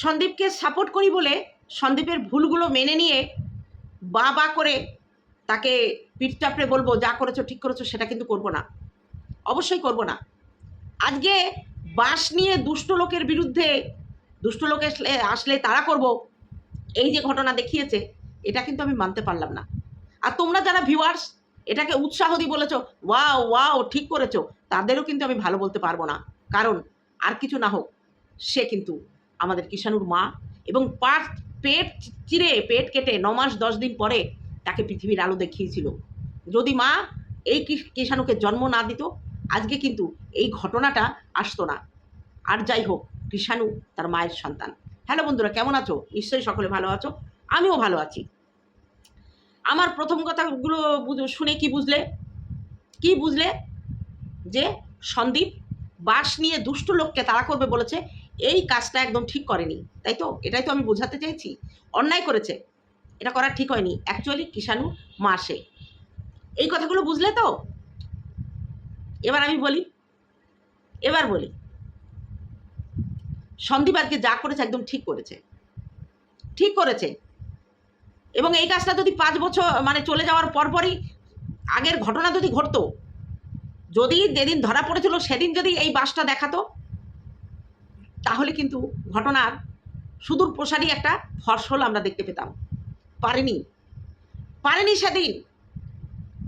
সন্দীপকে support করি বলে সন্দীপের ভুলগুলো মেনে নিয়ে বা বা করে তাকে পিঠ চাপড়ে বলব, যা করেছ, ঠিক করেছ, সেটা কিন্তু করব না। অবশ্যই করব না। আজকে বাস নিয়ে দুষ্ট লোকের বিরুদ্ধে, দুষ্ট লোক আসলে আসলে তারা করব, এই যে ঘটনা দেখিয়েছে, এটা কিন্তু আমি মানতে পারলাম না। আর তোমরা যারা ভিউয়ার্স এটাকে উৎসাহ দিয়ে বলেছ, ওয়াও ওয়াও, ঠিক করেছ, তাদেরও কিন্তু আমি ভালো বলতে পারব না। কারণ আর কিছু না হোক, সে কিন্তু আমাদের কিষাণুর মা এবং পাট পেট চিরে পেট কেটে ন মাস দশ দিন পরে তাকে পৃথিবীর আলো দেখিয়েছিল। যদি মা এই কিষাণুকে জন্ম না দিত, আজকে কিন্তু এই ঘটনাটা আসতো না। আর যাই হোক, কৃষাণু তার মায়ের সন্তান। হ্যালো বন্ধুরা, কেমন আছো? নিশ্চয়ই সকলে ভালো আছো। আমিও ভালো আছি। আমার প্রথম কথাগুলো শুনে কি বুঝলে? কি বুঝলে? যে সন্দীপ বাস নিয়ে দুষ্ট লোককে তাড়া করবে বলেছে এই কাজটা একদম ঠিক করেনি। তাই তো? এটাই তো আমি বোঝাতে চাইছি। অন্যায় করেছে। এটা করা ঠিক হয়নি। অ্যাকচুয়ালি কিষাণু মাসে এই কথাগুলো বুঝলে তো? এবার আমি বলি। এবার বলি। সন্দীপ আজকে যা করেছে একদম ঠিক করেছে। ঠিক করেছে। এবং এই কাজটা যদি পাঁচ বছর মানে চলে যাওয়ার পরপরই আগের ঘটনা যদি ঘটতো, যদি যেদিন ধরা পড়েছিল, সেদিন যদি এই বাসটা দেখাতো তাহলে কিন্তু ঘটনার সুদূর প্রসারী একটা ফসল আমরা দেখতে পেতাম। পারেনি। পারেনি সেদিন।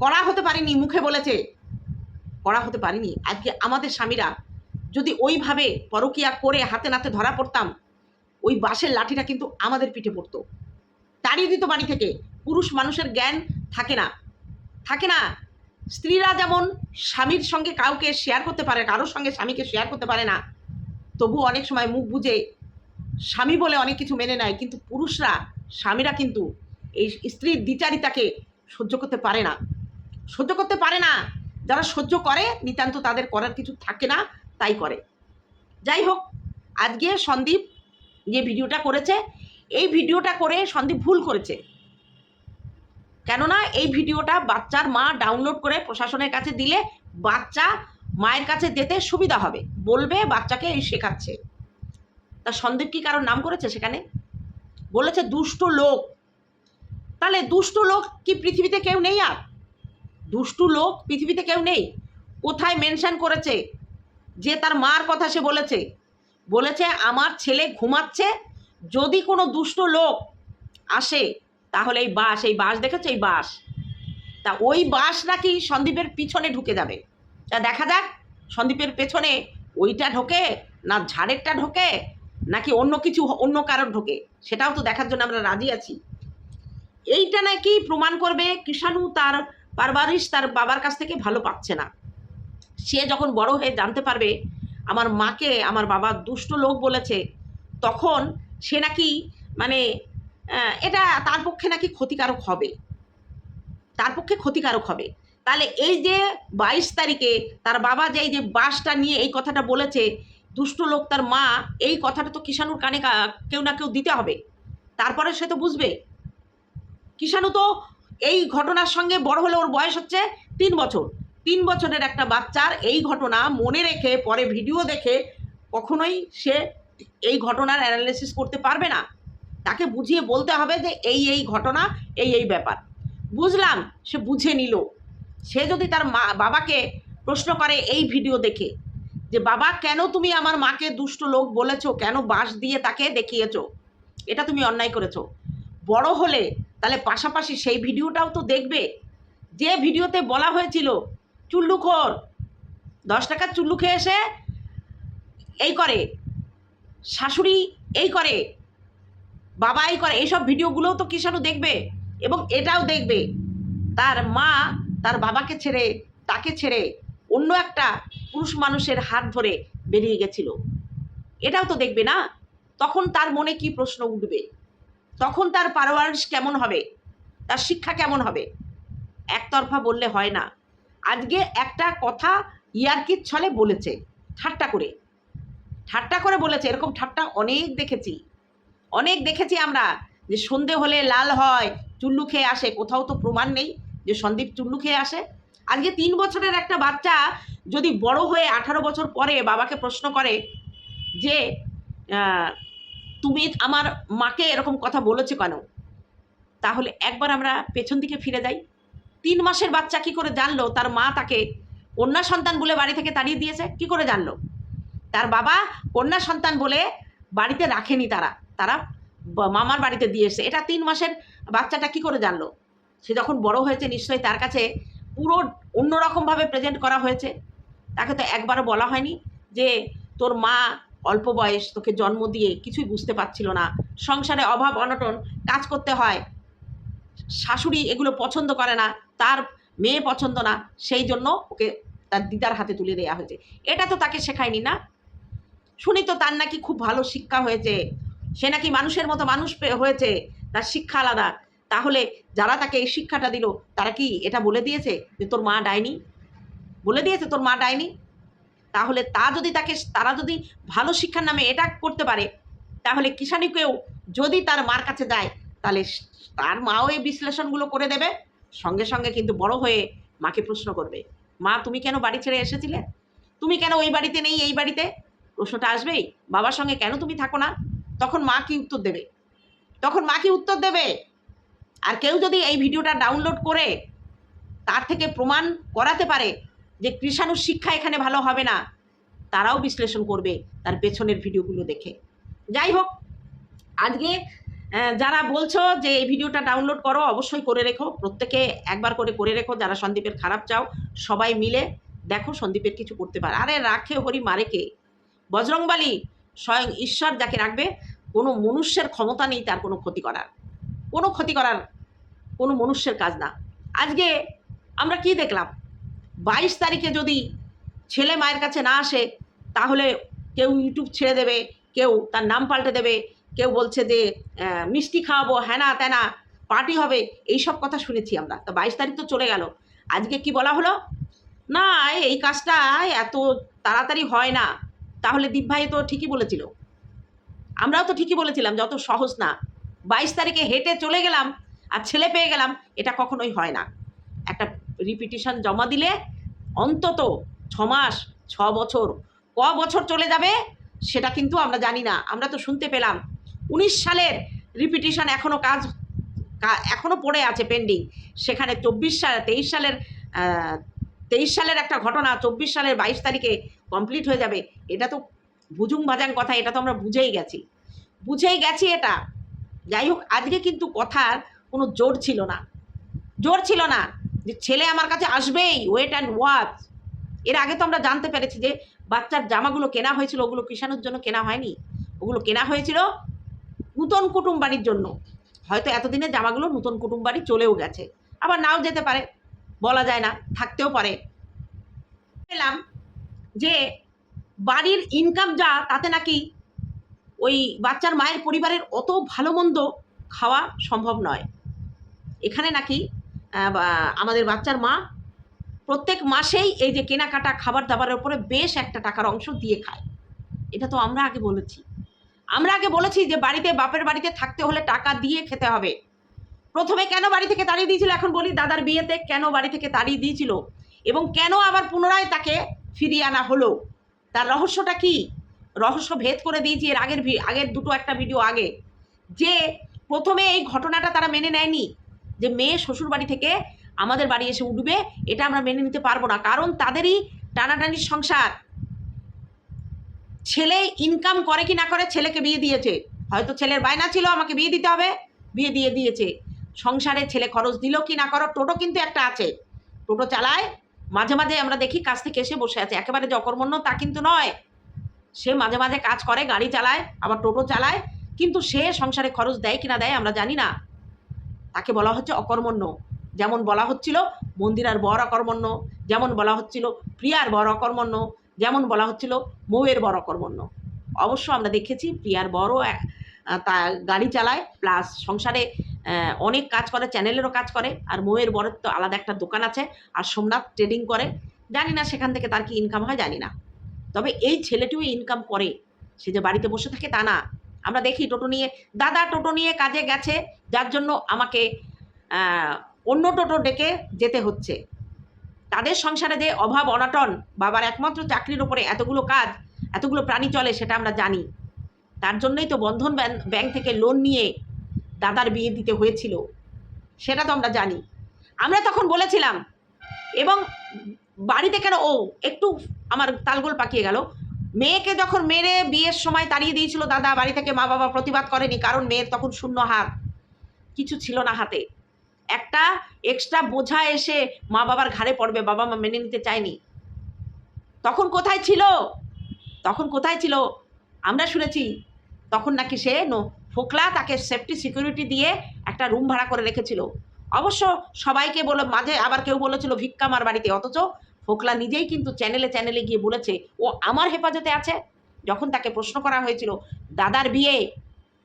করা হতে পারেনি, মুখে বলেছে। করা হতে পারেনি। আজকে আমাদের স্বামীরা যদি ওইভাবে পরকিয়া করে হাতে নাতে ধরা পড়তাম, ওই বাঁশের লাঠিটা কিন্তু আমাদের পিঠে পড়তো। তাড়িয়ে দিত বাড়ি থেকে। পুরুষ মানুষের জ্ঞান থাকে না। থাকে না। স্ত্রীরা যেমন স্বামীর সঙ্গে কাউকে শেয়ার করতে পারে, কারোর সঙ্গে স্বামীকে শেয়ার করতে পারে না তবু অনেক সময় মুখ বুঝে স্বামী বলে অনেক কিছু মেনে নেয়, কিন্তু পুরুষরা, স্বামীরা কিন্তু এই স্ত্রীর দ্বিচারিতাকে সহ্য করতে পারে না। সহ্য করতে পারে না। যারা সহ্য করে, নিতান্ত তাদের করার কিছু থাকে না, তাই করে। যাই হোক, আজকে সন্দীপ যে ভিডিওটা করেছে, এই ভিডিওটা করে সন্দীপ ভুল করেছে। কেননা, এই ভিডিওটা বাচ্চার মা ডাউনলোড করে প্রশাসনের কাছে দিলে বাচ্চা মায়ের কাছে যেতে সুবিধা হবে। বলবে, বাচ্চাকে এই শেখাচ্ছে। তা সন্দীপ কি কারোর নাম করেছে সেখানে? বলেছে, দুষ্ট লোক। তাহলে দুষ্ট লোক কি পৃথিবীতে কেউ নেই আর? দুষ্টু লোক পৃথিবীতে কেউ নেই। কোথায় মেনশন করেছে? যে তার মার কথা সে বলেছে। বলেছে, আমার ছেলে ঘুমাচ্ছে, যদি কোনো দুষ্ট লোক আসে, তাহলে এই বাস এই বাস দেখেছ, এই বাস তা ওই বাস নাকি সন্দীপের পিছনে ঢুকে যাবে। তা দেখা যাক, সন্দীপের পেছনে ওইটা ঢোকে না ঝাড়েরটা ঢোকে নাকি অন্য কিছু অন্য কারোর ঢোকে? সেটাও তো দেখার জন্য আমরা রাজি আছি। এইটা নাকি প্রমাণ করবে কৃষাণু তার পারবারিশ তার বাবার কাছ থেকে ভালো পাচ্ছে না। সে যখন বড় হয়ে জানতে পারবে আমার মাকে আমার বাবা দুষ্ট লোক বলেছে, তখন সে নাকি মানে এটা তার পক্ষে নাকি ক্ষতিকারক হবে। তার পক্ষে ক্ষতিকারক হবে। তাহলে এই যে বাইশ তারিখে তার বাবা যে এই যে বাসটা নিয়ে এই কথাটা বলেছে, দুষ্ট লোক তার মা, এই কথাটা তো কিষাণুর কানে কেউ না কেউ দিতে হবে। তারপরে সে তো বুঝবে। কিষাণু তো এই ঘটনার সঙ্গে বড় হলে ওর বয়স হচ্ছে তিন বছর। তিন বছরের একটা বাচ্চার এই ঘটনা মনে রেখে, পরে ভিডিও দেখে কখনোই সে এই ঘটনার অ্যানালিসিস করতে পারবে না। তাকে বুঝিয়ে বলতে হবে যে এই এই ঘটনা, এই এই ব্যাপার। বুঝলাম, সে বুঝে নিল। সে যদি তার মা, বাবাকে প্রশ্ন করে এই ভিডিও দেখে যে, বাবা, কেন তুমি আমার মাকে দুষ্ট লোক বলেছ? কেন বাঁশ দিয়ে তাকে দেখিয়েছো? এটা তুমি অন্যায় করেছ। বড় হলে তাহলে পাশাপাশি সেই ভিডিওটাও তো দেখবে। যে ভিডিওতে বলা হয়েছিল, চুল্লুখোর, দশ টাকার চুল্লু খেয়ে এসে এই করে, শাশুড়ি এই করে, বাবা এই করে। এইসব ভিডিওগুলোও তো কিষাণু দেখবে এবং এটাও দেখবে। তার মা তার বাবাকে ছেড়ে, তাকে ছেড়ে অন্য একটা পুরুষ মানুষের হাত ধরে বেরিয়ে গেছিল। এটাও তো দেখবে না? তখন তার মনে কি প্রশ্ন উঠবে? তখন তার পারওয়ারিশ কেমন হবে? তার শিক্ষা কেমন হবে? একতরফা বললে হয় না। আজকে একটা কথা ইয়ার্কির ছলে বলেছে, ঠাট্টা করে। ঠাট্টা করে বলেছে, এরকম ঠাট্টা অনেক দেখেছি। অনেক দেখেছি আমরা যে সন্ধে হলে লাল হয়, চুল্লু খেয়ে আসে, কোথাও তো প্রমাণ নেই। যে সন্দীপ চুল্লু খেয়ে আসে। আজকে তিন বছরের একটা বাচ্চা যদি বড় হয়ে আঠারো বছর পরে বাবাকে প্রশ্ন করে যে তুমি আমার মাকে এরকম কথা বলেছ কেন? তাহলে একবার আমরা পেছন দিকে ফিরে যাই। তিন মাসের বাচ্চা কি করে জানলো? তার মা তাকে কন্যা সন্তান বলে বাড়ি থেকে তাড়িয়ে দিয়েছে। কি করে জানলো? তার বাবা কন্যা সন্তান বলে বাড়িতে রাখেনি তারা। তারা মামার বাড়িতে দিয়েছে এটা তিন মাসের বাচ্চাটা কি করে জানলো? সে যখন বড় হয়েছে, নিশ্চয়ই তার কাছে পুরো অন্যরকমভাবে প্রেজেন্ট করা হয়েছে। তাকে তো একবারও বলা হয়নি যে, তোর মা অল্প বয়স, তোকে জন্ম দিয়ে কিছুই বুঝতে পারছিল না। সংসারে অভাব, অনটন কাজ করতে হয়। শাশুড়ি এগুলো পছন্দ করে না, তার মেয়ে পছন্দ না, সেই জন্য ওকে তার দিদার হাতে তুলে দেওয়া হয়েছে। এটা তো তাকে শেখায়নি না। শুনি তো তার নাকি খুব ভালো শিক্ষা হয়েছে। সে নাকি মানুষের মতো মানুষ হয়েছে। তার শিক্ষা আলাদা। তাহলে যারা তাকে এই শিক্ষাটা দিল, তারা কি এটা বলে দিয়েছে যে তোর মা ডায়নি বলে দিয়েছে তোর মা ডায়নি তাহলে তা যদি তাকে, তারা যদি ভালো শিক্ষার নামে এটা করতে পারে, তাহলে কিষাণীকেও যদি তার মার কাছে যায় তাহলে তার মাও এই বিশ্লেষণগুলো করে দেবে, সঙ্গে সঙ্গে কিন্তু বড় হয়ে মাকে প্রশ্ন করবে, মা, তুমি কেন বাড়ি ছেড়ে এসেছিলে? তুমি কেন ওই বাড়িতে নেই, এই বাড়িতে? প্রশ্নটা আসবেই, বাবার সঙ্গে কেন তুমি থাকো না? তখন মা কি উত্তর দেবে? তখন মা কি উত্তর দেবে? আর কেউ যদি এই ভিডিওটা ডাউনলোড করে তার থেকে প্রমাণ করাতে পারে যে কৃষাণুর শিক্ষা এখানে ভালো হবে না, তারাও বিশ্লেষণ করবে তার পেছনের ভিডিওগুলো দেখে। যাই হোক, আজকে যারা বলছো যে এই ভিডিওটা ডাউনলোড করো, অবশ্যই করে রেখো। প্রত্যেকে একবার করে করে রেখো। যারা সন্দীপের খারাপ চাও, সবাই মিলে দেখো সন্দীপের কিছু করতে পারে। আরে রাখে হরি মারে কে? বজরংবালী স্বয়ং ঈশ্বর যাকে রাখবে, কোনো মনুষ্যের ক্ষমতা নেই, তার কোনো ক্ষতি করার। কোনো ক্ষতি করার কোনো মনুষ্যের কাজ না। আজকে আমরা কি দেখলাম? বাইশ তারিখে যদি ছেলে মায়ের কাছে না আসে, তাহলে কেউ ইউটিউব ছেড়ে দেবে, কেউ তার নাম পাল্টে দেবে, কেউ বলছে যে মিষ্টি খাওয়াবো হ্যানা ত্যানা পার্টি হবে এই সব কথা শুনেছি আমরা। তো বাইশ তারিখ তো চলে গেল। আজকে কি বলা হলো? না, এই কাজটা এত তাড়াতাড়ি হয় না। তাহলে দীপ ভাই তো ঠিকই বলেছিল। আমরাও তো ঠিকই বলেছিলাম, যত সহজ না। বাইশ তারিখে হেঁটে চলে গেলাম আর ছেলে পেয়ে গেলাম, এটা কখনোই হয় না। একটা রিপিটিশন জমা দিলে অন্তত ছ মাস, ছ বছর, ক বছর চলে যাবে, সেটা কিন্তু আমরা জানি না। আমরা তো শুনতে পেলাম। উনিশ সালের রিপিটিশন এখনও কাজ এখনও পড়ে আছে পেন্ডিং সেখানে চব্বিশ সাল, তেইশ সালের তেইশ সালের একটা ঘটনা, চব্বিশ সালের বাইশ তারিখে কমপ্লিট হয়ে যাবে। এটা তো ভুজুং ভাজাং কথা, এটা তো আমরা বুঝেই গেছি। বুঝেই গেছি এটা। যাই হোক, আজকে কিন্তু কথার কোনো জোর ছিল না। জোর ছিল না যে ছেলে আমার কাছে আসবেই ওয়েট অ্যান্ড ওয়াচ এর আগে তো আমরা জানতে পেরেছি যে বাচ্চার জামাগুলো কেনা হয়েছিল, ওগুলো কৃষাণুর জন্য কেনা হয়নি। ওগুলো কেনা হয়েছিল নূতন কুটুম বাড়ির জন্য। হয়তো এতদিনে জামাগুলো নূতন কুটুম বাড়ি চলেও গেছে। আবার নাও যেতে পারে, বলা যায় না, থাকতেও পারে। পেলাম যে বাড়ির ইনকাম যা, তাতে নাকি ওই বাচ্চার মায়ের পরিবারের অত ভালো মন্দ খাওয়া সম্ভব নয়। এখানে নাকি আমাদের বাচ্চার মা প্রত্যেক মাসেই এই যে কেনাকাটা খাবার দাবারের উপরে বেশ একটা টাকার অংশ দিয়ে খায়। এটা তো আমরা আগে বলেছি। আমরা আগে বলেছি যে বাড়িতে, বাপের বাড়িতে থাকতে হলে টাকা দিয়ে খেতে হবে। প্রথমে কেন বাড়ি থেকে তাড়িয়ে দিয়েছিল? এখন বলি, দাদার বিয়েতে কেন বাড়ি থেকে তাড়িয়ে দিয়েছিল? এবং কেন আবার পুনরায় তাকে ফিরিয়ে আনা হলো? তার রহস্যটা কি? রহস্য ভেদ করে দিয়েছি এর আগের আগের দুটো একটা ভিডিও আগে। যে প্রথমে এই ঘটনাটা তারা মেনে নেয়নি, যে মেয়ে শ্বশুর বাড়ি থেকে আমাদের বাড়ি এসে উঠবে, এটা আমরা মেনে নিতে পারব না। কারণ তাদেরই টানাটানির সংসার। ছেলে ইনকাম করে কি না করে ছেলেকে বিয়ে দিয়েছে। হয়তো ছেলের বায়না ছিল, আমাকে বিয়ে দিতে হবে, বিয়ে দিয়ে দিয়েছে। সংসারে ছেলে খরচ দিল কি না করো, টোটো কিন্তু একটা আছে। টোটো চালায়, মাঝে মাঝে আমরা দেখি কাজ থেকে এসে বসে আছে। একেবারে যে অকর্মণ্য তা কিন্তু নয়। সে মাঝে মাঝে কাজ করে, গাড়ি চালায়, আবার টোটো চালায়, কিন্তু সে সংসারে খরচ দেয় কিনা দেয় আমরা জানি না। তাকে বলা হচ্ছে অকর্মণ্য। যেমন বলা হচ্ছিল মন্দিরার বর অকর্মণ্য, যেমন বলা হচ্ছিল প্রিয়ার বর অকর্মণ্য, যেমন বলা হচ্ছিল মৌয়ের বর অকর্মণ্য। অবশ্য আমরা দেখেছি প্রিয়ার বড়ও তা গাড়ি চালায়, প্লাস সংসারে অনেক কাজ করে, চ্যানেলেরও কাজ করে, আর মৌয়ের বরের তো আলাদা একটা দোকান আছে, আর সোমনাথ ট্রেডিং করে। জানি না সেখান থেকে তার কি ইনকাম হয়, জানি না। তবে এই ছেলেটিও ইনকাম করে। সে যে বাড়িতে বসে থাকে তা না। আমরা দেখি টোটো নিয়ে, দাদা, টোটো নিয়ে কাজে গেছে, যার জন্য আমাকে অন্য টোটো ডেকে যেতে হচ্ছে। তাদের সংসারে যে অভাব অনটন, বাবার একমাত্র চাকরির ওপরে এতগুলো কাজ, এতগুলো প্রাণী চলে সেটা আমরা জানি। তার জন্যই তো বন্ধন ব্যাংক থেকে লোন নিয়ে দাদার বিয়ে দিতে হয়েছিল। সেটা তো আমরা জানি। আমরা তখন বলেছিলাম, এবং বাড়িতে কেন, ও, একটু আমার তালগোল পাকিয়ে গেল। মেয়েকে যখন মেরে বিয়ের সময় তাড়িয়ে দিয়েছিল দাদা, বাড়ি থেকে মা বাবা প্রতিবাদ করেনি, কারণ মেয়ের তখন শূন্য হাত। কিছু ছিল না হাতে। একটা এক্সট্রা বোঝা এসে মা বাবার ঘাড়ে পড়বে, বাবা মা মেনে নিতে চায়নি। তখন কোথায় ছিল? তখন কোথায় ছিল? আমরা শুনেছি, তখন নাকি সে ফোকলা তাকে সেফটি সিকিউরিটি দিয়ে একটা রুম ভাড়া করে রেখেছিল। অবশ্য সবাইকে বলে, মাঝে আবার কেউ বলেছিল, ভিক্ষা আমার বাড়িতে, অথচ ফোকলা নিজেই কিন্তু চ্যানেলে চ্যানেলে গিয়ে বলেছে ও আমার হেফাজতে আছে? যখন তাকে প্রশ্ন করা হয়েছিল দাদার বিয়ে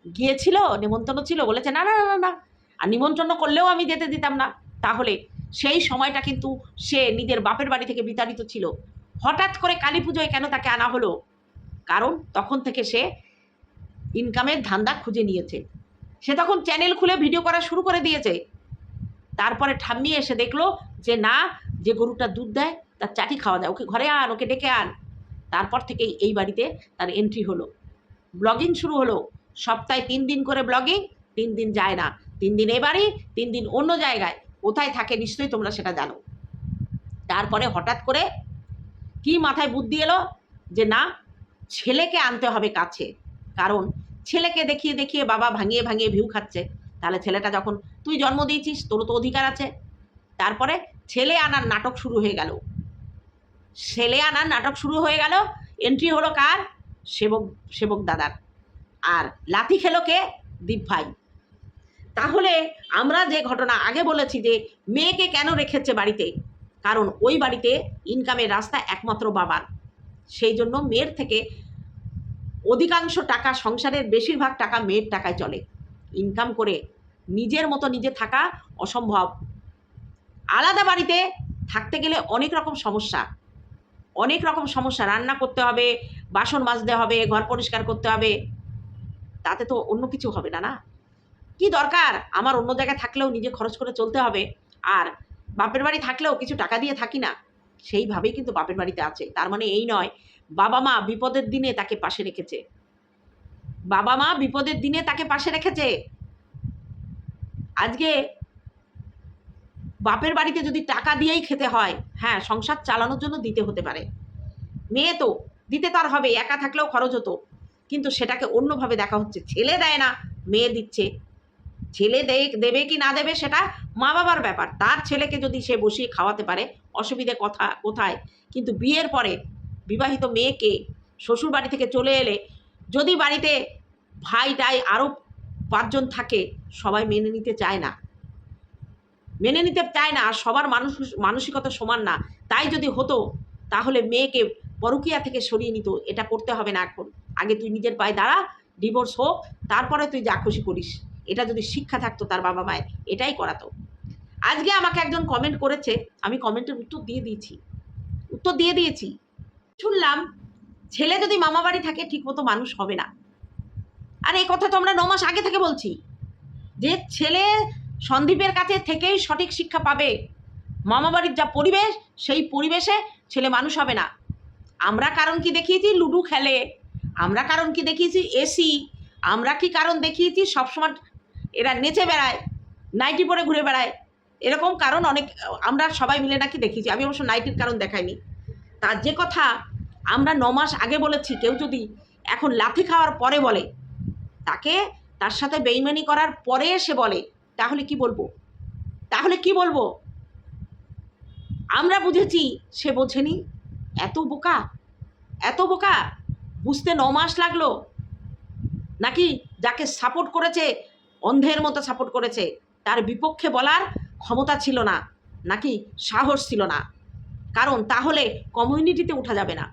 গিয়েছিল নিমন্ত্রণ ছিল? বলেছে না না না না, আর নিমন্ত্রণ করলেও আমি যেতে দিতাম না। তাহলে সেই সময়টা কিন্তু সে নিজের বাপের বাড়ি থেকে বিতাড়িত ছিল। হঠাৎ করে কালী পুজোয় কেন তাকে আনা হলো? কারণ তখন থেকে সে ইনকামের ধান্দা খুঁজে নিয়েছে। সে তখন চ্যানেল খুলে ভিডিও করা শুরু করে দিয়েছে। তারপরে ঠাম্মি এসে দেখল যে না যে গরুটা দুধ দেয় তার চাটি খাওয়া যায় ওকে ঘরে আন, ওকে ডেকে আন। তারপর থেকেই এই বাড়িতে তার এন্ট্রি হলো। ব্লগিং শুরু হলো। সপ্তাহে তিন দিন করে ব্লগিং তিন দিন যায় না। তিন দিন এ বাড়ি, তিন দিন অন্য জায়গায়। কোথায় থাকে নিশ্চয়ই তোমরা সেটা জানো। তারপরে হঠাৎ করে কি মাথায় বুদ্ধি এলো? যে না, ছেলেকে আনতে হবে কাছে। কারণ ছেলেকে দেখিয়ে দেখিয়ে বাবা ভাঙিয়ে ভাঙিয়ে ভিউ খাচ্ছে। তাহলে ছেলেটা যখন, তুই জন্ম দিয়েছিস, তোর তো অধিকার আছে। তারপরে ছেলে আনার নাটক শুরু হয়ে গেল। ছেলে আনার নাটক শুরু হয়ে গেল এন্ট্রি হলো কার? সেবক সেবক দাদার। আর লাথি খেলো কে? দীপ ভাই। তাহলে আমরা যে ঘটনা আগে বলেছি যে মেয়েকে কেন রেখেছে বাড়িতে? কারণ ওই বাড়িতে ইনকামের রাস্তা একমাত্র বাবার। সেই জন্য মেয়ের থেকে অধিকাংশ টাকা সংসারের বেশিরভাগ টাকা মেয়ের টাকায় চলে। ইনকাম করে নিজের মতো নিজে থাকা অসম্ভব। আলাদা বাড়িতে থাকতে গেলে অনেক রকম সমস্যা। অনেক রকম সমস্যা। রান্না করতে হবে, বাসন মাজতে হবে, ঘর পরিষ্কার করতে হবে। তাতে তো অন্য কিছু হবে না না? কি দরকার? আমার অন্য জায়গায় থাকলেও নিজে খরচ করে চলতে হবে। আর বাপের বাড়ি থাকলেও কিছু টাকা দিয়ে থাকি না। সেইভাবেই কিন্তু বাপের বাড়িতে আছে। তার মানে এই নয়, বাবা মা বিপদের দিনে তাকে পাশে রেখেছে। বাবা মা বিপদের দিনে তাকে পাশে রেখেছে। আজকে বাপের বাড়িতে যদি টাকা দিয়েই খেতে হয় হ্যাঁ সংসার চালানোর জন্য দিতে হতে পারে। মেয়ে তো, দিতে তার হবে, একা থাকলেও খরচ হতো। কিন্তু সেটাকে অন্যভাবে দেখা হচ্ছে। ছেলে দেয় না, মেয়ে দিচ্ছে। ছেলে দেবে কি না দেবে সেটা মা বাবার ব্যাপার। তার ছেলেকে যদি সে বসিয়ে খাওয়াতে পারে, অসুবিধে কথা, কোথায়? কিন্তু বিয়ের পরে বিবাহিত মেয়েকে শ্বশুর বাড়ি থেকে চলে এলে, যদি বাড়িতে ভাই টাই আরও পাঁচজন থাকে, সবাই মেনে নিতে চায় না। মেনে নিতে চায় না, আর সবার মানুষ, মানসিকতা সমান না। তাই যদি হতো, তাহলে মেয়েকে পরকিয়া থেকে সরিয়ে নিত। এটা করতে হবে না এখন। আগে তুই নিজের পায়ে দাঁড়া ডিভোর্স হোক, তারপরে তুই যা খুশি করিস। এটা যদি শিক্ষা থাকতো তার বাবা মায়ের, এটাই করাতো। আজকে আমাকে একজন কমেন্ট করেছে, আমি কমেন্টের উত্তর দিয়ে দিয়েছি। উত্তর দিয়ে দিয়েছি। শুনলাম, ছেলে যদি মামা বাড়ি থাকে, ঠিকমতো মানুষ হবে না। আর, এই কথা তো আমরা ন মাস আগে থেকে বলছি। যে ছেলে সন্দীপের কাছে থেকেই সঠিক শিক্ষা পাবে। মামা বাড়ির যা পরিবেশ, সেই পরিবেশে ছেলে মানুষ হবে না। আমরা কারণ কি দেখিয়েছি? লুডু খেলে। আমরা কারণ কি দেখিয়েছি? এসি আমরা কি কারণ দেখিয়েছি? সবসময় এরা নেচে বেড়ায়, নাইটি পরে ঘুরে বেড়ায়। এরকম কারণ অনেক, আমরা সবাই মিলে নাকি দেখিয়েছি। আমি অবশ্য নাইটির কারণ দেখাইনি। তার যে কথা, আমরা ন মাস আগে বলেছি, কেউ যদি এখন লাথি খাওয়ার পরে বলে, তাকে তার সাথে বেইমানি করার পরে সে বলে তাহলে কি বলব? তাহলে কি বলব? আমরা বুঝেছি সে বোঝেনি। এত বোকা? এত বোকা? বুঝতে ন মাস লাগল। নাকি যাকে সাপোর্ট করেছে, অন্ধের মতো সাপোর্ট করেছে, তার বিপক্ষে বলার ক্ষমতা ছিল না, নাকি সাহস ছিল না? কারণ তাহলে কমিউনিটিতে উঠা যাবে না।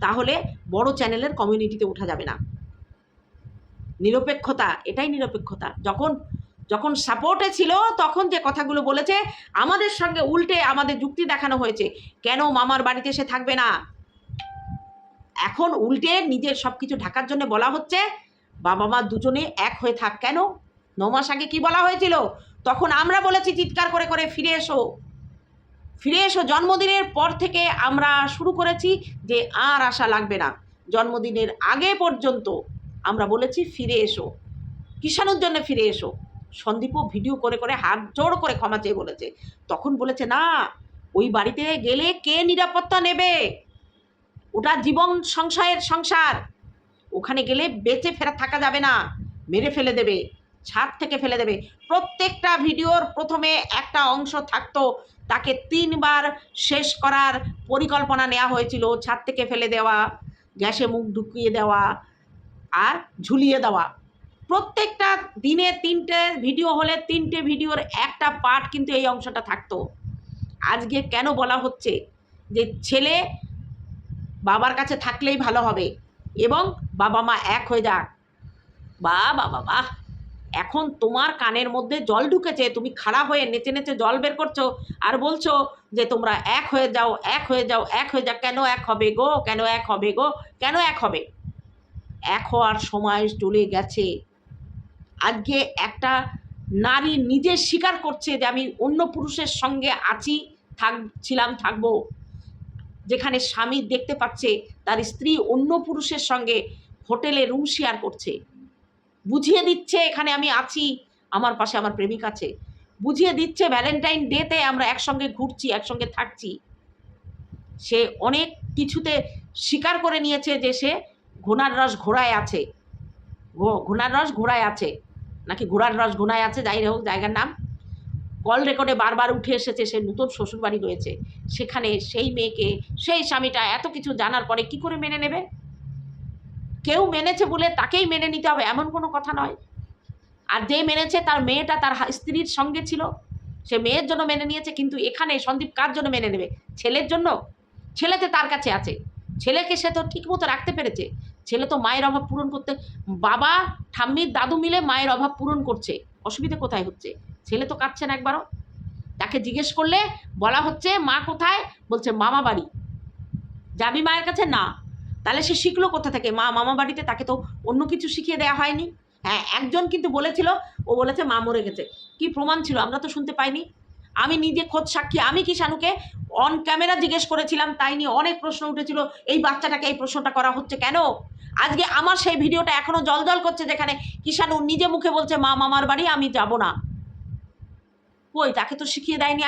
তাহলে বড় চ্যানেলের কমিউনিটিতে উঠা যাবে না। নিরপেক্ষতা, এটাই নিরপেক্ষতা। যখন যখন সাপোর্টে ছিল, তখন যে কথাগুলো বলেছে, আমাদের সঙ্গে উল্টে আমাদের যুক্তি দেখানো হয়েছে। কেন মামার বাড়িতে সে থাকবে না? এখন উল্টে নিজের সব কিছু ঢাকার জন্য বলা হচ্ছে, বাবা মা দুজনে এক হয়ে থাক। কেন? ন মাস আগে কি বলা হয়েছিল? তখন আমরা বলেছি, চিৎকার করে করে ফিরে এসো। ফিরে এসো, জন্মদিনের পর থেকে আমরা শুরু করেছি যে আর আশা লাগবে না। জন্মদিনের আগে পর্যন্ত আমরা বলেছি, ফিরে এসো। কিষাণুর জন্য ফিরে এসো। সন্দীপও ভিডিও করে করে হাত জোড় করে ক্ষমা চেয়ে বলেছে। তখন বলেছে, না, ওই বাড়িতে গেলে কে নিরাপত্তা নেবে? ওটা জীবন সংশয়ের সংসার। ওখানে গেলে বেঁচে ফেরা থাকা যাবে না। মেরে ফেলে দেবে, ছাদ থেকে ফেলে দেবে। প্রত্যেকটা ভিডিওর প্রথমে একটা অংশ থাকতো। তাকে তিনবার শেষ করার পরিকল্পনা নেওয়া হয়েছিল, ছাদ থেকে ফেলে দেওয়া, গ্যাসে মুখ ঢুকিয়ে দেওয়া আর ঝুলিয়ে দেওয়া। প্রত্যেকটা দিনে তিনটে ভিডিও হলে তিনটে ভিডিওর একটা পার্ট কিন্তু এই অংশটা থাকতো। আজকে কেন বলা হচ্ছে যে ছেলে বাবার কাছে থাকলেই ভালো হবে এবং বাবা মা এক হয়ে যাক। বা, বাবা বাহ এখন তোমার কানের মধ্যে জল ঢুকেছে, তুমি খাড়া হয়ে নেচে নেচে জল বের করছ আর বলছো যে তোমরা এক হয়ে যাও, এক হয়ে যাও, এক হয়ে যাও কেন এক হবে গো, কেন এক হবে গো, কেন এক হবে? এক হওয়ার সময় চলে গেছে। আজকে একটা নারী নিজে স্বীকার করছে যে আমি অন্য পুরুষের সঙ্গে আছি থাক ছিলাম থাকব। যেখানে স্বামী দেখতে পাচ্ছে তার স্ত্রী অন্য পুরুষের সঙ্গে হোটেলে রুম শেয়ার করছে। বুঝিয়ে দিচ্ছে, এখানে আমি আছি, আমার পাশে আমার প্রেমিক আছে। বুঝিয়ে দিচ্ছে ভ্যালেন্টাইন ডেতে আমরা একসঙ্গে ঘুরছি, একসঙ্গে থাকছি। সে অনেক কিছুতে স্বীকার করে নিয়েছে যে সে ঘোড়ার রস ঘোড়ায় আছে। ঘোনার রস ঘোড়ায় আছে। নাকি ঘোড়ার রস ঘোড়ায় আছে, যাই হোক, জায়গার নাম। কল রেকর্ডে বারবার উঠে এসেছে, সে নতুন শ্বশুরবাড়ি রয়েছে। সেখানে সেই মেয়েকে, সেই স্বামীটা এত কিছু জানার পরে কি করে মেনে নেবে? কেউ মেনেছে বলে তাকেই মেনে নিতে হবে, এমন কোনো কথা নয়। আর যে মেনেছে তার মেয়েটা তার স্ত্রীর সঙ্গে ছিল। সে মেয়ের জন্য মেনে নিয়েছে, কিন্তু এখানে সন্দীপ কার জন্য মেনে নেবে? ছেলের জন্য? ছেলেতে তার কাছে আছে। ছেলেকে সে তো ঠিকমতো রাখতে পেরেছে। ছেলে তো মায়ের অভাব পূরণ করতে, বাবা ঠাম্মির দাদু মিলে মায়ের অভাব পূরণ করছে। অসুবিধা কোথায় হচ্ছে? ছেলে তো কাঁদছে না একবারও। তাকে জিজ্ঞেস করলে বলা হচ্ছে, মা কোথায়? বলছে, মামা বাড়ি। যাবি মায়ের কাছে? না। তাহলে সে শিখলো কোথা থেকে? মা, মামা বাড়িতে তাকে তো অন্য কিছু শিখিয়ে দেওয়া হয়নি। হ্যাঁ একজন কিন্তু বলেছিল, ও বলেছে মা মরে গেছে। কি প্রমাণ ছিল? আমরা তো শুনতে পাইনি। আমি নিজে খোঁজ সাক্ষী, আমি কি শানুকে অন ক্যামেরা জিজ্ঞেস করেছিলাম, তাই নিয়ে অনেক প্রশ্ন উঠেছিল, এই বাচ্চাটাকে এই প্রশ্নটা করা হচ্ছে কেন? আজকে আমার সেই ভিডিওটা এখনও জল করছে যেখানে কিষাণু নিজে মুখে বলছে, মা, মামার বাড়ি, আমি যাব না। কই, তাকে তো শিখিয়ে দেয়নি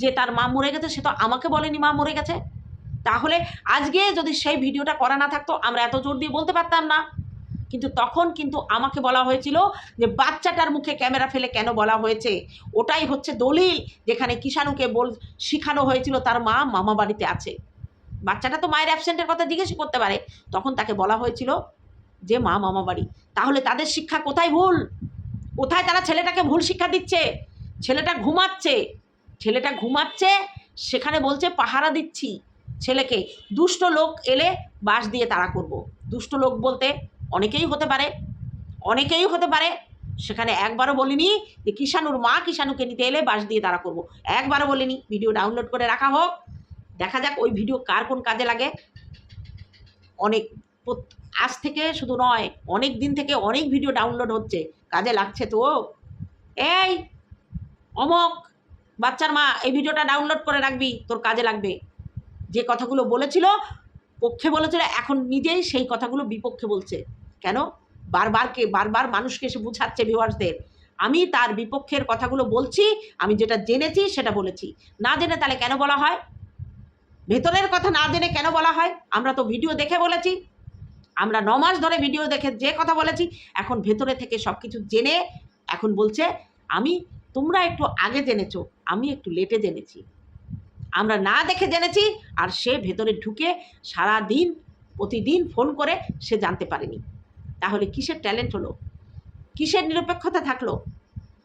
যে তার মা মরে গেছে, সে তো আমাকে বলেনি মা মরে গেছে। তাহলে আজকে যদি সেই ভিডিওটা করা না থাকতো, আমরা এত জোর দিয়ে বলতে পারতাম না। কিন্তু তখন কিন্তু আমাকে বলা হয়েছিল যে বাচ্চাটার মুখে ক্যামেরা ফেলে কেন বলা হয়েছে? ওটাই হচ্ছে দলিল যেখানে কিষাণুকে বল, শিখানো হয়েছিল তার মা মামা বাড়িতে আছে। বাচ্চাটা তো মায়ের অ্যাবসেন্টের কথা জিজ্ঞেস করতে পারে। তখন তাকে বলা হয়েছিল যে মা, মামা বাড়ি। তাহলে তাদের শিক্ষা কোথায় ভুল? কোথায় তারা ছেলেটাকে ভুল শিক্ষা দিচ্ছে? ছেলেটা ঘুমাচ্ছে। ছেলেটা ঘুমাচ্ছে, সেখানে বলছে, পাহারা দিচ্ছি ছেলেকে। দুষ্ট লোক এলে বাঁশ দিয়ে তাড়া করব। দুষ্ট লোক বলতে অনেকেই হতে পারে, অনেকেই হতে পারে, সেখানে একবারও বলিনি যে কিষাণুর মা কিষাণুকে নিতে এলে বাস দিয়ে তাড়া করব। একবারও বলিনি, ভিডিও ডাউনলোড করে রাখা হোক। দেখা যাক ওই ভিডিও কার কোন কাজে লাগে। অনেক আজ থেকে শুধু নয়, অনেক দিন থেকে অনেক ভিডিও ডাউনলোড হচ্ছে। কাজে লাগছে তো। এই, অমক, বাচ্চার মা, এই ভিডিওটা ডাউনলোড করে রাখবি, তোর কাজে লাগবে। যে কথাগুলো বলেছিল পক্ষে বলেছিল এখন নিজেই সেই কথাগুলো বিপক্ষে বলছে। কেন? বারবারকে বারবার মানুষকে এসে বুঝাচ্ছে ভিউয়ার্সদের আমি তার বিপক্ষের কথাগুলো বলছি, আমি যেটা জেনেছি সেটা বলেছি। না জেনে তাহলে কেন বলা হয়? ভেতরের কথা না জেনে কেন বলা হয়? আমরা তো ভিডিও দেখে বলেছি। আমরা ন মাস ধরে ভিডিও দেখে যে কথা বলেছি, এখন ভেতরে থেকে সব কিছু জেনে এখন বলছে, আমি, তোমরা একটু আগে জেনেছো, আমি একটু লেটে জেনেছি। আমরা না দেখে জেনেছি আর সে ভেতরে ঢুকে সারা দিন প্রতিদিন ফোন করে সে জানতে পারেনি। তাহলে কিসের ট্যালেন্ট হলো? কিসের নিরপেক্ষতা থাকল?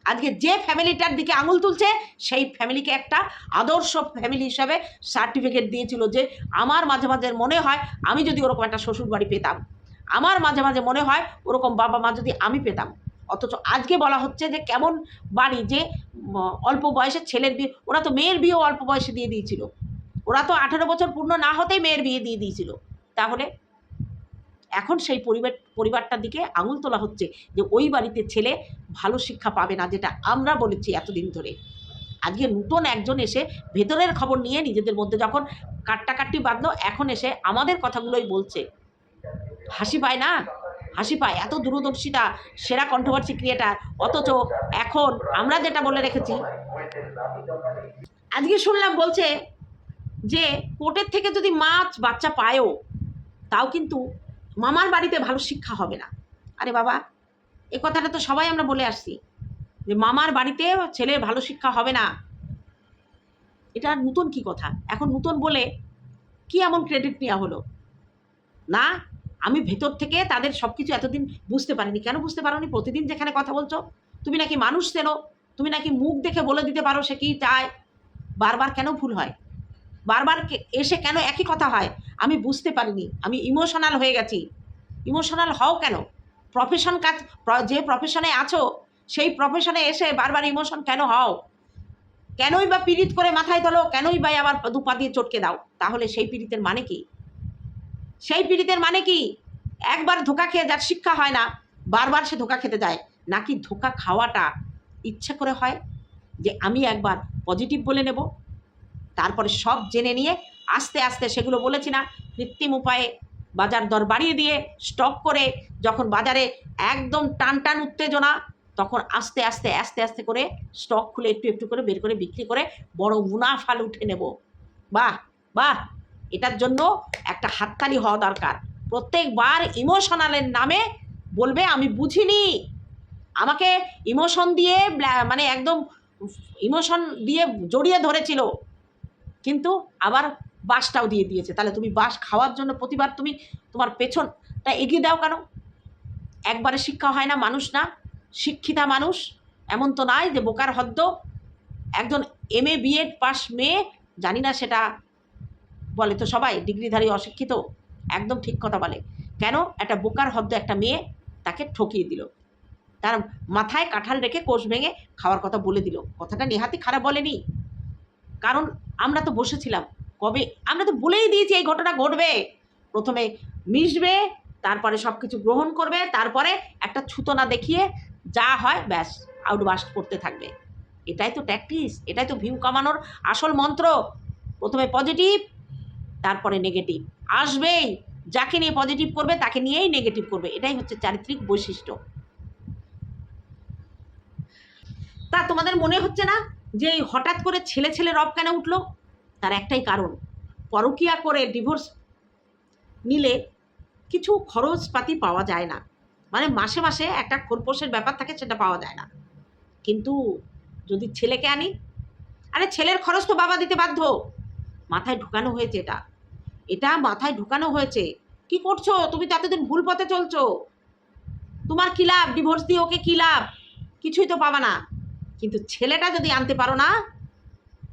আজকে যে ফ্যামিলিটার দিকে আঙুল তুলছে, সেই ফ্যামিলিকে একটা আদর্শ ফ্যামিলি হিসাবে সার্টিফিকেট দিয়েছিল যে আমার মাঝে মাঝে মনে হয় আমি যদি ওরকম একটা শ্বশুর বাড়ি পেতাম। আমার মাঝে মাঝে মনে হয় ওরকম বাবা মা যদি আমি পেতাম। অথচ আজকে বলা হচ্ছে যে কেমন বাড়ি যে অল্প বয়সের ছেলের বিয়ে, ওরা তো মেয়ের বিয়েও অল্প বয়সে দিয়ে দিয়েছিল। ওরা তো আঠারো বছর পূর্ণ না হতেই মেয়ের বিয়ে দিয়ে দিয়েছিল। তাহলে এখন সেই পরিবার, পরিবারটার দিকে আঙুল তোলা হচ্ছে যে ওই বাড়িতে ছেলে ভালো শিক্ষা পাবে না, যেটা আমরা বলেছি এতদিন ধরে। আজকে নূতন একজন এসে ভেতরের খবর নিয়ে নিজেদের মধ্যে যখন কাট্টাকাট্টি বাঁধলো, এখন এসে আমাদের কথাগুলোই বলছে। হাসি পায় না? হাসি পায়। এত দূরদর্শিতা, সেরা কন্ট্রোভার্সি ক্রিয়েটার অথচ এখন আমরা যেটা বলে রেখেছি, আজকে শুনলাম বলছে যে কোর্টের থেকে যদি মাছ বাচ্চা পায়ও, তাও কিন্তু মামার বাড়িতে ভালো শিক্ষা হবে না। আরে বাবা, এ কথাটা তো সবাই আমরা বলে আসছি যে মামার বাড়িতে ছেলের ভালো শিক্ষা হবে না। এটা নতুন কি কথা? এখন নতুন বলে কি এমন ক্রেডিট নেওয়া হলো? না আমি ভেতর থেকে তাদের সব কিছু এতদিন বুঝতে পারিনি। কেন বুঝতে পারোনি? প্রতিদিন যেখানে কথা বলছো, তুমি নাকি মানুষ চেনো? তুমি নাকি মুখ দেখে বলে দিতে পারো সে কি চায়? বারবার কেন ভুল হয়? বারবার এসে কেন একই কথা হয়? আমি বুঝতে পারিনি। আমি ইমোশনাল হয়ে গেছি। ইমোশনাল হও কেন? প্রফেশন কাজ যে প্রফেশনে আছো, সেই প্রফেশনে এসে বারবার ইমোশন কেন হও? কেনই বা পীড়িত করে মাথায় তোলো? কেনই বা আবার দুপা দিয়ে চটকে দাও? তাহলে সেই পীড়িতের মানে কি? সেই পীড়িতের মানে কি? একবার ধোকা খেয়ে যার শিক্ষা হয় না, বারবার সে ধোকা খেতে যায়। নাকি ধোকা খাওয়াটা ইচ্ছে করে হয় যে আমি একবার পজিটিভ বলে নেব? তারপরে সব জেনে নিয়ে আস্তে আস্তে সেগুলো বলেছি না, কৃত্রিম উপায়ে বাজার দর বাড়িয়ে দিয়ে স্টক করে যখন বাজারে একদম টান টান উত্তেজনা, তখন আস্তে আস্তে আস্তে আস্তে করে স্টক খুলে একটু একটু করে বের করে বিক্রি করে বড় মুনাফা উঠে নেব। বাহ বাহ। এটার জন্য একটা হাততালি হওয়া দরকার। প্রত্যেকবার ইমোশনালের নামে বলবে, আমি বুঝিনি। আমাকে ইমোশন দিয়ে মানে একদম ইমোশন দিয়ে জড়িয়ে ধরেছিল। কিন্তু আবার বাসটাও দিয়ে দিয়েছে। তাহলে তুমি বাস খাওয়ার জন্য প্রতিবার তুমি তোমার পেছনটা এগিয়ে দাও কেন? একবারে শিক্ষা হয় না, মানুষ না, শিক্ষিতা মানুষ। এমন তো নয় যে বোকার হদ্দ। একজন এম এ বিএড পাস মেয়ে, জানি না সেটা বলে, তো সবাই ডিগ্রিধারী অশিক্ষিত? একদম ঠিক কথা বলে। কেন? একটা বোকার হদ্দ একটা মেয়ে তাকে ঠকিয়ে দিল। তার মাথায় কাঁঠাল রেখে কোষ ভেঙে খাওয়ার কথা বলে দিল। কথাটা নেহাতি খারাপ বলেনি। কারণ আমরা তো বসেছিলাম। কবে? আমরা তো বলেই দিয়েছি এই ঘটনা ঘটবে। প্রথমে মিশবে, তারপরে সব কিছু গ্রহণ করবে, তারপরে একটা ছুতনা দেখিয়ে যা হয় ব্যাস, আউটবাস্ট করতে থাকবে। এটাই তো ট্যাকটিস এটাই তো ভিউ কামানোর আসল মন্ত্র। প্রথমে পজিটিভ তারপরে নেগেটিভ আসবেই, যাকে নিয়ে পজিটিভ করবে, তাকে নিয়েই নেগেটিভ করবে। এটাই হচ্ছে চারিত্রিক বৈশিষ্ট্য। তা তোমাদের মনে হচ্ছে না যে হঠাৎ করে ছেলে ছেলে রব কেন উঠল? তার একটাই কারণ, পরকিয়া করে ডিভোর্স নিলে কিছু খরচপাতি পাওয়া যায় না। মানে মাসে মাসে একটা খোরপোশের ব্যাপার থাকে, সেটা পাওয়া যায় না। কিন্তু যদি ছেলেকে আনি, আরে ছেলের খরচ তো বাবা দিতে বাধ্য। মাথায় ঢুকানো হয়েছে এটা। এটা মাথায় ঢুকানো হয়েছে। কি করছ? তুমি তো এতদিন ভুল পথে চলছো। তোমার কি লাভ? ডিভোর্স দিয়ে ওকে কি লাভ? কিছুই তো পাবা না। কিন্তু ছেলেটা যদি আনতে পারো না,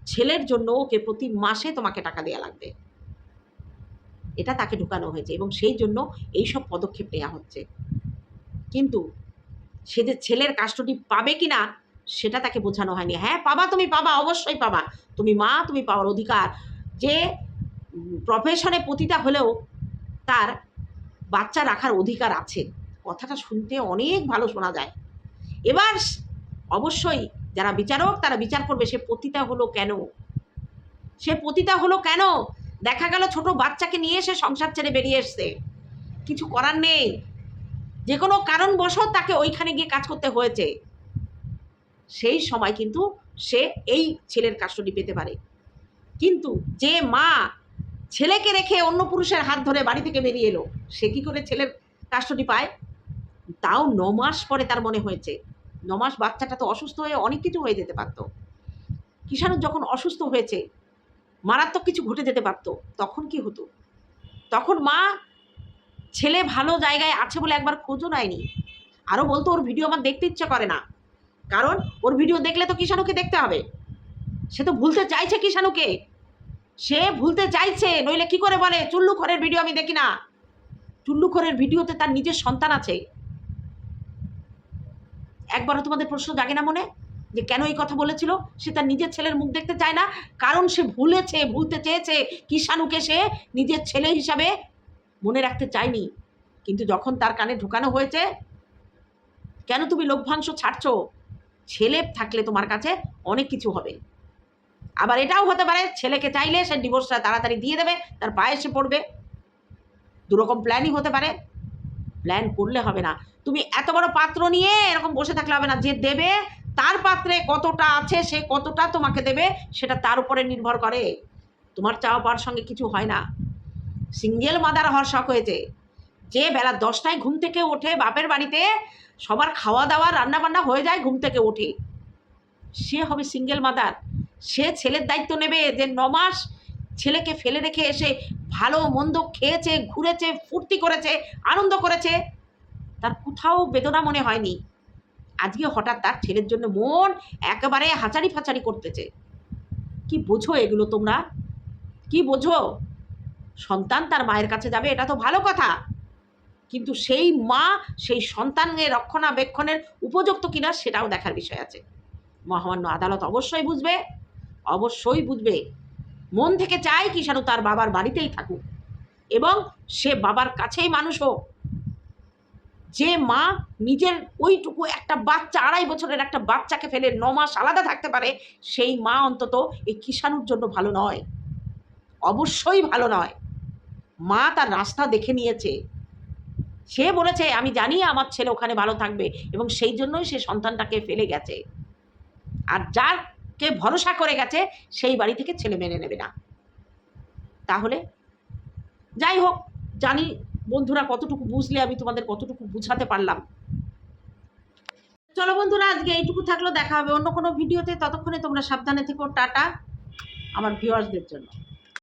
ছেলের জন্য ওকে প্রতি মাসে তোমাকে টাকা দেওয়া লাগবে। এটা তাকে ঢুকানো হয়েছে এবং সেই জন্য এই সব পদক্ষেপ নেওয়া হচ্ছে। কিন্তু সে যে ছেলের কাস্টডি পাবে কি না সেটা তাকে বোঝানো হয়নি। হ্যাঁ পাবা তুমি, পাবা, অবশ্যই পাবা। তুমি মা, তুমি পাওয়ার অধিকার। যে প্রফেশনে পতিতা হলেও তার বাচ্চা রাখার অধিকার আছে। কথাটা শুনতে অনেক ভালো শোনা যায়। এবার অবশ্যই যারা বিচারক, তারা বিচার করবে সে পতিতা হলো কেন? সে পতিতা হলো কেন? দেখা গেল ছোট বাচ্চাকে নিয়ে সে সংসার ছেড়ে বেরিয়ে এসছে। কিছু করার নেই। যে কোনো কারণবশত তাকে ওইখানে গিয়ে কাজ করতে হয়েছে। সেই সময় কিন্তু সে এই ছেলের কাস্টডি পেতে পারে। কিন্তু যে মা ছেলেকে রেখে অন্য পুরুষের হাত ধরে বাড়ি থেকে বেরিয়ে এলো, সে কি করে ছেলের কাষ্টটি পায়? তাও ন মাস পরে তার মনে হয়েছে। ন মাস বাচ্চাটা তো অসুস্থ হয়ে অনেক কিছু হয়ে যেতে পারত। কিষাণু যখন অসুস্থ হয়েছে, মারাত্মক কিছু ঘটে যেতে পারতো, তখন কি হতো? তখন মা ছেলে ভালো জায়গায় আছে বলে একবার খোঁজও নেয়নি। আরও বলতো, ওর ভিডিও আমার দেখতে ইচ্ছে করে না। কারণ ওর ভিডিও দেখলে তো কিষাণুকে দেখতে হবে। সে তো ভুলতে চাইছে কিষাণুকে সে ভুলতে চাইছে, নইলে কি করে বলে? চুল্লু খরের ভিডিও আমি দেখি না। চুল্লু খরের ভিডিওতে তার নিজের সন্তান আছে। একবারও তোমাদের প্রশ্ন জাগে না মনে? যে কেন এই কথা বলেছিল? সে তার নিজের ছেলের মুখ দেখতে চায় না? কারণ সে ভুলেছে, ভুলতে চেয়েছে। কিষাণুকে সে নিজের ছেলে হিসাবে মনে রাখতে চায়নি? কিন্তু যখন তার কানে ঢোকানো হয়েছে, কেন তুমি লভ্যাংশ ছাড়ছো? ছেলে থাকলে তোমার কাছে অনেক কিছু হবে। আবার এটাও হতে পারে, ছেলেকে চাইলে সে ডিভোর্সটা তাড়াতাড়ি দিয়ে দেবে, তার পায়ে এসে পড়বে। দুরকম প্ল্যানই হতে পারে প্ল্যান করলে হবে না। তুমি এত বড় পাত্র নিয়ে এরকম বসে থাকলে হবে না। যে দেবে, তার পাত্রে কতটা আছে, সে কতটা তোমাকে দেবে, সেটা তার উপরে নির্ভর করে। তোমার চাওয়া পাওয়ার সঙ্গে কিছু হয় না। সিঙ্গেল মাদার হওয়ার শখ হয়েছে। যে বেলা দশটায় ঘুম থেকে ওঠে বাপের বাড়িতে, সবার খাওয়া দাওয়া রান্না বান্না হয়ে যায় ঘুম থেকে ওঠে। সে হবে সিঙ্গেল মাদার সে ছেলের দায়িত্ব নেবে যে নমাস ছেলেকে ফেলে রেখে এসে ভালো মন্দ খেয়েছে, ঘুরেছে, ফুর্তি করেছে, আনন্দ করেছে। তার কোথাও বেদনা মনে হয়নি। আজকে হঠাৎ তার ছেলের জন্য মন একেবারে হাঁচারি ফাচারি করতেছে। কি বোঝো এগুলো তোমরা? কি বোঝো? সন্তান তার মায়ের কাছে যাবে, এটা তো ভালো কথা। কিন্তু সেই মা সেই সন্তানের রক্ষণাবেক্ষণের উপযুক্ত কিনা সেটাও দেখার বিষয় আছে। মহামান্য আদালত অবশ্যই বুঝবে। অবশ্যই বুঝবে। মন থেকে চায় কিষাণু তার বাবার বাড়িতেই থাকুক এবং সে বাবার কাছেই মানুষ হোক। যে মা নিজের ওইটুকু একটা বাচ্চা, আড়াই বছরের একটা বাচ্চাকে ফেলে ন মাস আলাদা থাকতে পারে, সেই মা অন্তত এই কিষাণুর জন্য ভালো নয়। অবশ্যই ভালো নয়। মা তার রাস্তা দেখে নিয়েছে। সে বলেছে, আমি জানি আমার ছেলে ওখানে ভালো থাকবে এবং সেই জন্যই সে সন্তানটাকে ফেলে গেছে। আর যারকে ভরসা করে গেছে, সেই বাড়ি থেকে ছেলে মেনে নেবে না। তাহলে যাই হোক, জানি বন্ধুরা কতটুকু বুঝলে, আমি তোমাদের কতটুকু বুঝাতে পারলাম। চলো বন্ধুরা, আজকে এইটুকু থাকল, দেখা হবে অন্য কোনো ভিডিওতে। ততক্ষণে তোমরা সাবধানে থেকো, টাটা। আমার ভিউয়ার্সদের জন্য।